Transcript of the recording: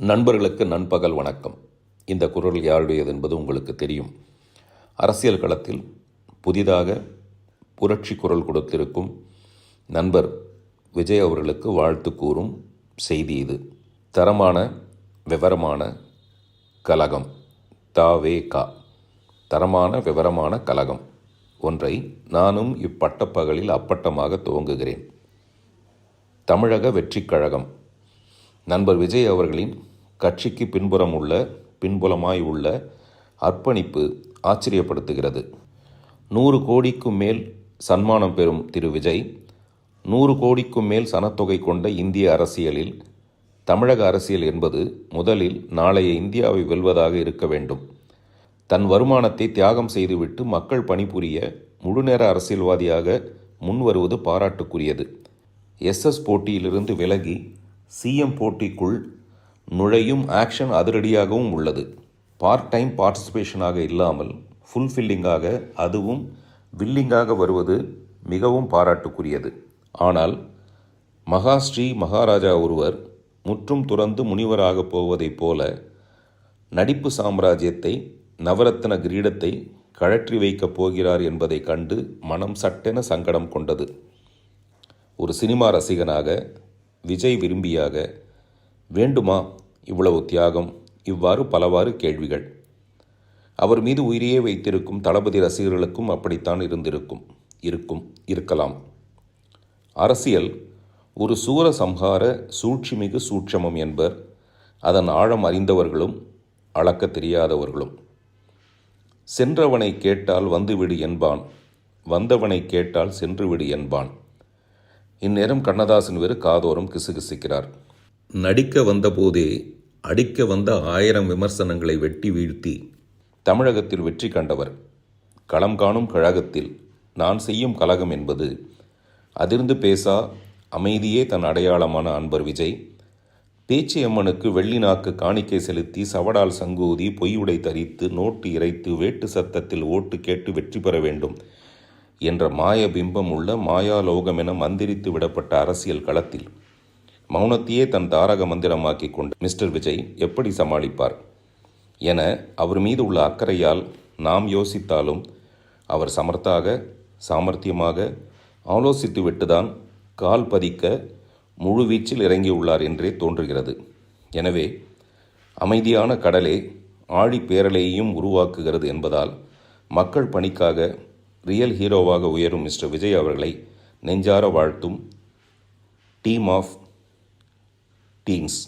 நண்பர்களுக்கு நண்பகல் வணக்கம். இந்த குரல் யாருடையது என்பது உங்களுக்கு தெரியும். அரசியல் களத்தில் புதிதாக புரட்சி குரல் கொடுத்திருக்கும் நண்பர் விஜய் அவர்களுக்கு வாழ்த்து கூறும் செய்தி இது. தரமான விவரமான கலகம் தாவே கா. தரமான விவரமான கலகம் ஒன்றை நானும் இப்பட்டப்பகலில் அப்பட்டமாக துவங்குகிறேன். தமிழக வெற்றிக் கழகம். நண்பர் விஜய் அவர்களின் கட்சிக்கு பின்புறம் உள்ள பின்புலமாய் உள்ள அர்ப்பணிப்பு ஆச்சரியப்படுத்துகிறது. நூறு கோடிக்கும் மேல் சன்மானம் பெறும் திரு விஜய் நூறு கோடிக்கும் மேல் சனத்தொகை கொண்ட இந்திய அரசியலில் தமிழக அரசியல் என்பது முதலில் நாளைய இந்தியாவை வெல்வதாக இருக்க வேண்டும். தன் வருமானத்தை தியாகம் செய்துவிட்டு மக்கள் பணிபுரிய முழுநேர அரசியல்வாதியாக முன்வருவது பாராட்டுக்குரியது. எஸ்எஸ் போட்டியிலிருந்து விலகி சிஎம் போட்டிக்குள் நுழையும் ஆக்ஷன் அதிரடியாகவும் உள்ளது. பார்ட் டைம் பார்ட்டிசிபேஷனாக இல்லாமல் ஃபுல்ஃபில்லிங்காக அதுவும் வில்லிங்காக வருவது மிகவும் பாராட்டுக்குரியது. ஆனால் மகாஸ்ரீ மகாராஜா ஒருவர் முற்றும் துறந்து முனிவராகப் போவதைப் போல நடிப்பு சாம்ராஜ்யத்தை நவரத்ன கிரீடத்தை கழற்றி வைக்கப் போகிறார் என்பதைக் கண்டு மனம் சட்டென சங்கடம் கொண்டது. ஒரு சினிமா ரசிகனாக விஜய் விரும்பியாக வேண்டுமா இவ்வளவு தியாகம்? இவ்வாறு பலவாறு கேள்விகள். அவர் மீது உயிரையே வைத்திருக்கும் தளபதி ரசிகர்களுக்கும் அப்படித்தான் இருந்திருக்கும் இருக்கும் இருக்கலாம். அரசியல் ஒரு சூர சம்ஹார சூழ்ச்சிமிகு சூட்சமம் என்பர். அதன் ஆழம் அறிந்தவர்களும் அளக்க தெரியாதவர்களும். சென்றவனை கேட்டால் வந்துவிடு என்பான். வந்தவனை கேட்டால் சென்றுவிடு என்பான். இந்நேரம் கண்ணதாசன் வேறு காதோரம் கிசுகிசுக்கிறார். நடிக்க வந்தபோதே அடிக்க வந்த ஆயிரம் விமர்சனங்களை வெட்டி வீழ்த்தி. தமிழகத்தில் வெற்றி கண்டவர். களம் காணும் கழகத்தில் நான் செய்யும் கலகம் என்பது. அதிர்ந்து பேசா அமைதியே தன் அடையாளமான அன்பர் விஜய். பேச்சியம்மனுக்கு வெள்ளி நாக்கு காணிக்கை செலுத்தி சவடால் சங்கூதி பொய்யுடை தரித்து நோட்டு இறைத்து வேட்டு சத்தத்தில் ஓட்டு கேட்டு வெற்றி பெற வேண்டும். என்ற மாய பிம்பம் உள்ள மாயாலோகம் என மந்திரித்து விடப்பட்ட அரசியல் களத்தில் மௌனத்தையே தன் தாரக மந்திரமாக்கி கொண்ட மிஸ்டர் விஜய் எப்படி சமாளிப்பார்? என அவர் மீது உள்ள அக்கறையால் நாம் யோசித்தாலும் அவர் சமர்த்தாக சாமர்த்தியமாக ஆலோசித்து விட்டுதான் கால் பதிக்க முழுவீச்சில் இறங்கியுள்ளார் என்றே தோன்றுகிறது. எனவே அமைதியான கடலே ஆழி பேரலையையும் உருவாக்குகிறது என்பதால் மக்கள் பணிக்காக ரியல் ஹீரோவாக உயரும் மிஸ்டர் விஜய் அவர்களை நெஞ்சார வாழ்த்தும். Team of teams